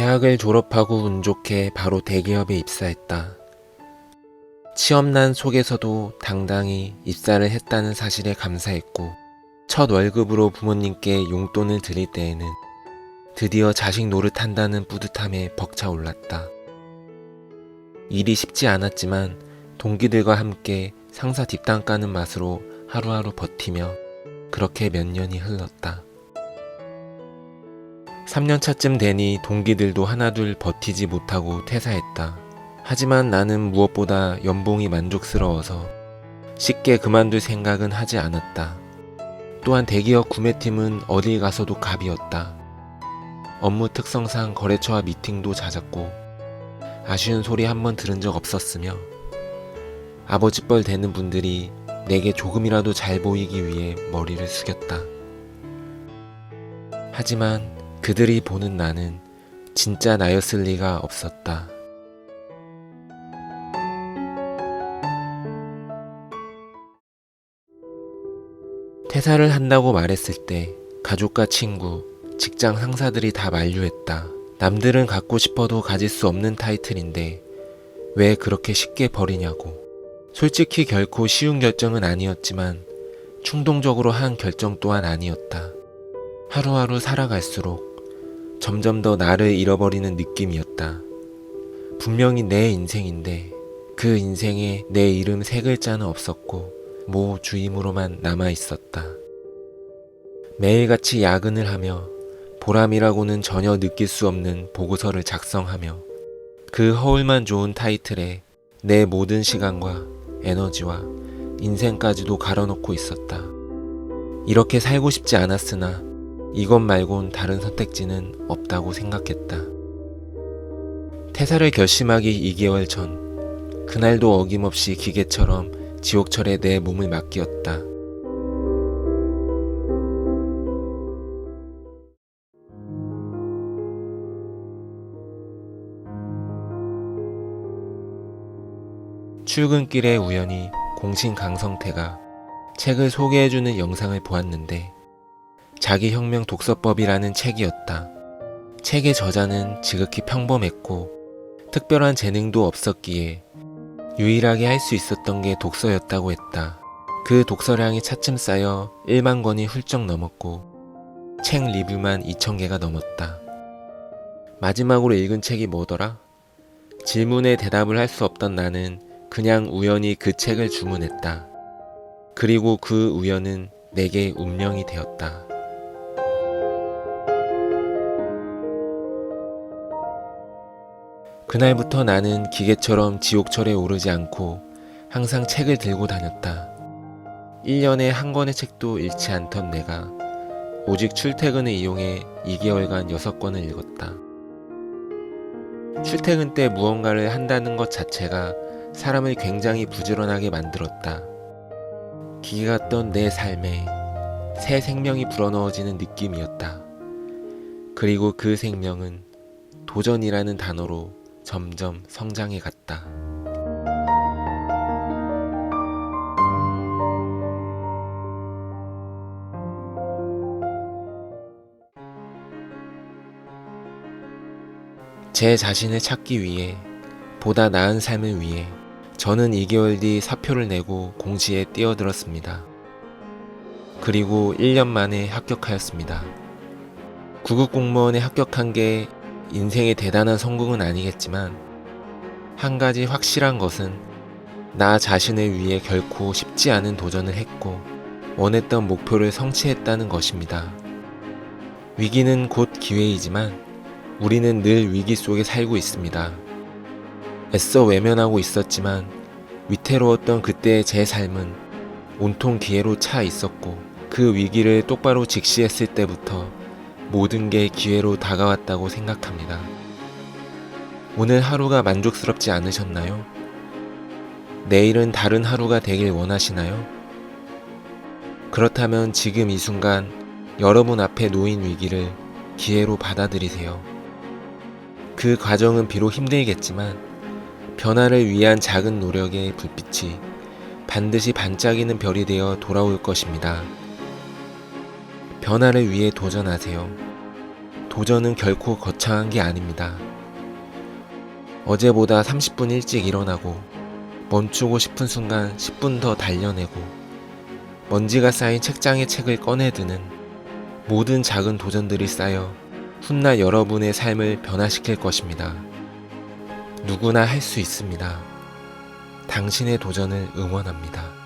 대학을 졸업하고 운 좋게 바로 대기업에 입사했다. 취업난 속에서도 당당히 입사를 했다는 사실에 감사했고, 첫 월급으로 부모님께 용돈을 드릴 때에는 드디어 자식 노릇한다는 뿌듯함에 벅차올랐다. 일이 쉽지 않았지만 동기들과 함께 상사 뒷담 까는 맛으로 하루하루 버티며 그렇게 몇 년이 흘렀다. 3년차쯤 되니 동기들도 하나둘 버티지 못하고 퇴사했다. 하지만 나는 무엇보다 연봉이 만족스러워서 쉽게 그만둘 생각은 하지 않았다. 또한 대기업 구매팀은 어딜 가서도 갑이었다. 업무 특성상 거래처와 미팅도 잦았고 아쉬운 소리 한 번 들은 적 없었으며 아버지뻘 되는 분들이 내게 조금이라도 잘 보이기 위해 머리를 숙였다. 하지만 그들이 보는 나는 진짜 나였을 리가 없었다. 퇴사를 한다고 말했을 때 가족과 친구, 직장 상사들이 다 만류했다. 남들은 갖고 싶어도 가질 수 없는 타이틀인데 왜 그렇게 쉽게 버리냐고. 솔직히 결코 쉬운 결정은 아니었지만 충동적으로 한 결정 또한 아니었다. 하루하루 살아갈수록 점점 더 나를 잃어버리는 느낌이었다. 분명히 내 인생인데 그 인생에 내 이름 세 글자는 없었고 모 주임으로만 남아 있었다. 매일같이 야근을 하며 보람이라고는 전혀 느낄 수 없는 보고서를 작성하며 그 허울만 좋은 타이틀에 내 모든 시간과 에너지와 인생까지도 갈아놓고 있었다. 이렇게 살고 싶지 않았으나 이것 말곤 다른 선택지는 없다고 생각했다. 퇴사를 결심하기 2개월 전, 그날도 어김없이 기계처럼 지옥철에 내 몸을 맡기었다. 출근길에 우연히 공신 강성태가 책을 소개해주는 영상을 보았는데 자기 혁명 독서법이라는 책이었다. 책의 저자는 지극히 평범했고 특별한 재능도 없었기에 유일하게 할 수 있었던 게 독서였다고 했다. 그 독서량이 차츰 쌓여 1만 권이 훌쩍 넘었고 책 리뷰만 2천 개가 넘었다. 마지막으로 읽은 책이 뭐더라? 질문에 대답을 할 수 없던 나는 그냥 우연히 그 책을 주문했다. 그리고 그 우연은 내게 운명이 되었다. 그날부터 나는 기계처럼 지옥철에 오르지 않고 항상 책을 들고 다녔다. 1년에 한 권의 책도 읽지 않던 내가 오직 출퇴근을 이용해 2개월간 6권을 읽었다. 출퇴근 때 무언가를 한다는 것 자체가 사람을 굉장히 부지런하게 만들었다. 기계 같던 내 삶에 새 생명이 불어넣어지는 느낌이었다. 그리고 그 생명은 도전이라는 단어로 점점 성장해 갔다. 제 자신을 찾기 위해 보다 나은 삶을 위해 저는 2개월 뒤 사표를 내고 공시에 뛰어들었습니다. 그리고 1년 만에 합격하였습니다. 구급 공무원에 합격한 게 인생의 대단한 성공은 아니겠지만 한 가지 확실한 것은 나 자신을 위해 결코 쉽지 않은 도전을 했고 원했던 목표를 성취했다는 것입니다. 위기는 곧 기회이지만 우리는 늘 위기 속에 살고 있습니다. 애써 외면하고 있었지만 위태로웠던 그때의 제 삶은 온통 기회로 차 있었고 그 위기를 똑바로 직시했을 때부터 모든 게 기회로 다가왔다고 생각합니다. 오늘 하루가 만족스럽지 않으셨나요? 내일은 다른 하루가 되길 원하시나요? 그렇다면 지금 이 순간 여러분 앞에 놓인 위기를 기회로 받아들이세요. 그 과정은 비록 힘들겠지만 변화를 위한 작은 노력의 불빛이 반드시 반짝이는 별이 되어 돌아올 것입니다. 변화를 위해 도전하세요. 도전은 결코 거창한 게 아닙니다. 어제보다 30분 일찍 일어나고 멈추고 싶은 순간 10분 더 달려내고 먼지가 쌓인 책장에 책을 꺼내드는 모든 작은 도전들이 쌓여 훗날 여러분의 삶을 변화시킬 것입니다. 누구나 할 수 있습니다. 당신의 도전을 응원합니다.